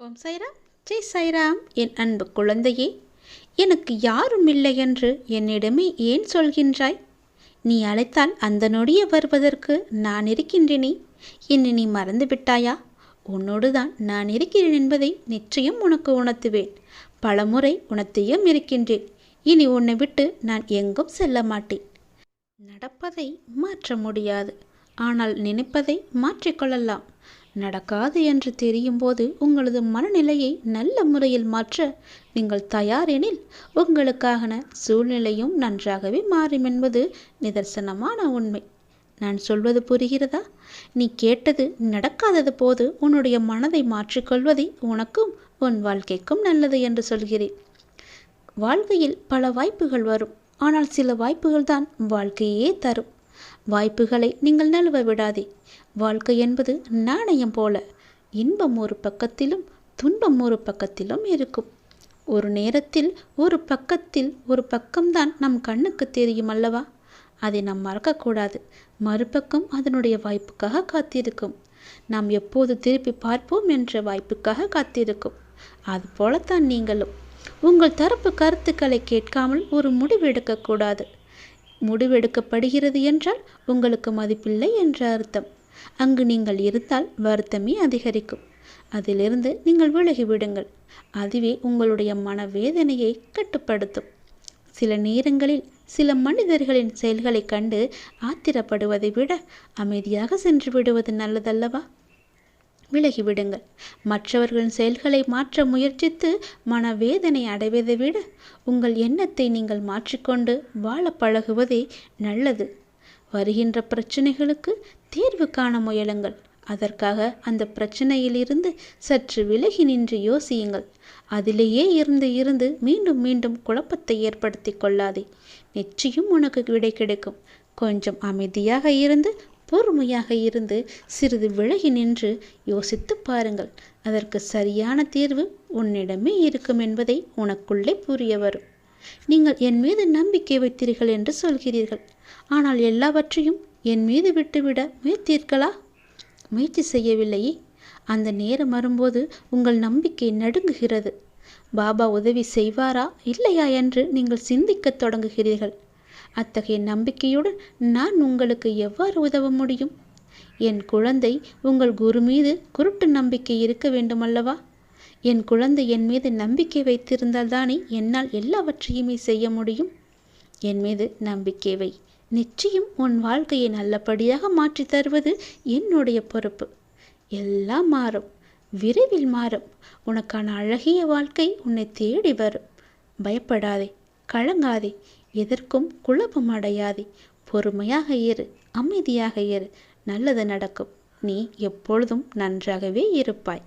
ஓம் சைராம் ஜெய் சைராம் என் அன்பு குழந்தையே. எனக்கு யாரும் இல்லை என்று என்னிடமே ஏன் சொல்கின்றாய்? நீ அழைத்தால் அந்த நொடியே வருவதற்கு நான் இருக்கின்றேனே. என்னை நீ மறந்து விட்டாயா உன்னோடு தான் நான் இருக்கிறேன் என்பதை நிச்சயம் உனக்கு உணர்த்துவேன். பலமுறை உணர்த்தியும் இருக்கின்றேன். இனி உன்னை விட்டு நான் எங்கும் செல்ல மாட்டேன். நடப்பதை மாற்ற முடியாது. ஆனால் நினைப்பதை மாற்றிக்கொள்ளலாம் நடக்காது என்று தெரியும் போது உங்களது மனநிலையை நல்ல முறையில் மாற்ற நீங்கள் தயாரெனில் உங்களுக்கான சூழ்நிலையும் நன்றாகவே மாறும் என்பது நிதர்சனமான உண்மை. நான் சொல்வது புரிகிறதா? நீ கேட்டது நடக்காதது போது உன்னுடைய மனதை மாற்றிக்கொள்வதே உனக்கும் உன் வாழ்க்கைக்கும் நல்லது என்று சொல்கிறேன். வாழ்க்கையில் பல வாய்ப்புகள் வரும். ஆனால் சில வாய்ப்புகள் தான் வாழ்க்கையே தரும். வாய்ப்புகளை நீங்கள் நழுவ விடாதே. வாழ்க்கை என்பது நாணயம் போல. இன்பம் ஒரு பக்கத்திலும் துன்பம் ஒரு பக்கத்திலும் இருக்கும். ஒரு நேரத்தில் ஒரு பக்கத்தில் ஒரு பக்கம்தான் நம் கண்ணுக்கு தெரியும் அல்லவா? அதை நாம் மறக்கக்கூடாது. மறுபக்கம் அதனுடைய வாய்ப்புக்காக காத்திருக்கும். நாம் எப்போது திருப்பி பார்ப்போம் என்ற வாய்ப்புக்காக காத்திருக்கும். அது போலத்தான் நீங்களும். உங்கள் தரப்பு கருத்துக்களை கேட்காமல் ஒரு முடிவு எடுக்கக்கூடாது. முடிவெடுக்கப்படுகிறது என்றால் உங்களுக்கு மதிப்பில்லை என்ற அர்த்தம். அங்கு நீங்கள் இருந்தால் வருத்தமே அதிகரிக்கும். அதிலிருந்து நீங்கள் விலகிவிடுங்கள். அதுவே உங்களுடைய மனவேதனையை கட்டுப்படுத்தும். சில நேரங்களில் சில மனிதர்களின் செயல்களை கண்டு ஆத்திரப்படுவதை விட அமைதியாக சென்று விடுவது நல்லதல்லவா? விலகிவிடுங்கள். மற்றவர்களின் செயல்களை மாற்ற முயற்சித்து மனவேதனை அடைவதை விட உங்கள் எண்ணத்தை நீங்கள் மாற்றிக்கொண்டு வாழ பழகுவதே நல்லது. வருகின்ற பிரச்சனைகளுக்கு தீர்வு காண முயலுங்கள். அதற்காக அந்த பிரச்சனையிலிருந்து சற்று விலகி நின்று யோசியுங்கள். அதிலேயே இருந்து இருந்து மீண்டும் மீண்டும் குழப்பத்தை ஏற்படுத்தி கொள்ளாதே. நிச்சயம் உனக்கு விடை கிடைக்கும். கொஞ்சம் அமைதியாக இருந்து பொறுமையாக இருந்து சிறிது விலகி நின்று யோசித்து பாருங்கள். அதற்கு சரியான தீர்வு உன்னிடமே இருக்கும் என்பதை உனக்குள்ளே புரிய வரும். நீங்கள் என் மீது நம்பிக்கை வைத்தீர்கள் என்று சொல்கிறீர்கள். ஆனால் எல்லாவற்றையும் என் மீது விட்டுவிட முயற்சிர்களா முயற்சி செய்யவில்லையே. அந்த நேரம் வரும்போது உங்கள் நம்பிக்கை நடுங்குகிறது. பாபா உதவி செய்வாரா? இல்லையா என்று நீங்கள் சிந்திக்கத் தொடங்குகிறீர்கள். அத்தகைய நம்பிக்கையுடன் நான் உங்களுக்கு எவ்வாறு உதவ முடியும்? என் குழந்தை உங்கள் குரு மீது குருட்டு நம்பிக்கை இருக்க வேண்டுமல்லவா? என் குழந்தை என் மீது நம்பிக்கை வைத்திருந்தால் தானே என்னால் எல்லாவற்றையுமே செய்ய முடியும்? என் மீது நம்பிக்கை வை. நிச்சயம் உன் வாழ்க்கையை நல்லபடியாக மாற்றி தருவது என்னுடைய பொறுப்பு. எல்லாம் மாறும். விரைவில் மாறும். உனக்கான அழகிய வாழ்க்கை உன்னை தேடி வரும். பயப்படாதே. கலங்காதே. எதற்கும் குழப்பம் அடையாதே. பொறுமையாக இரு அமைதியாக இரு. நல்லது நடக்கும். நீ எப்பொழுதும் நன்றாகவே இருப்பாய்.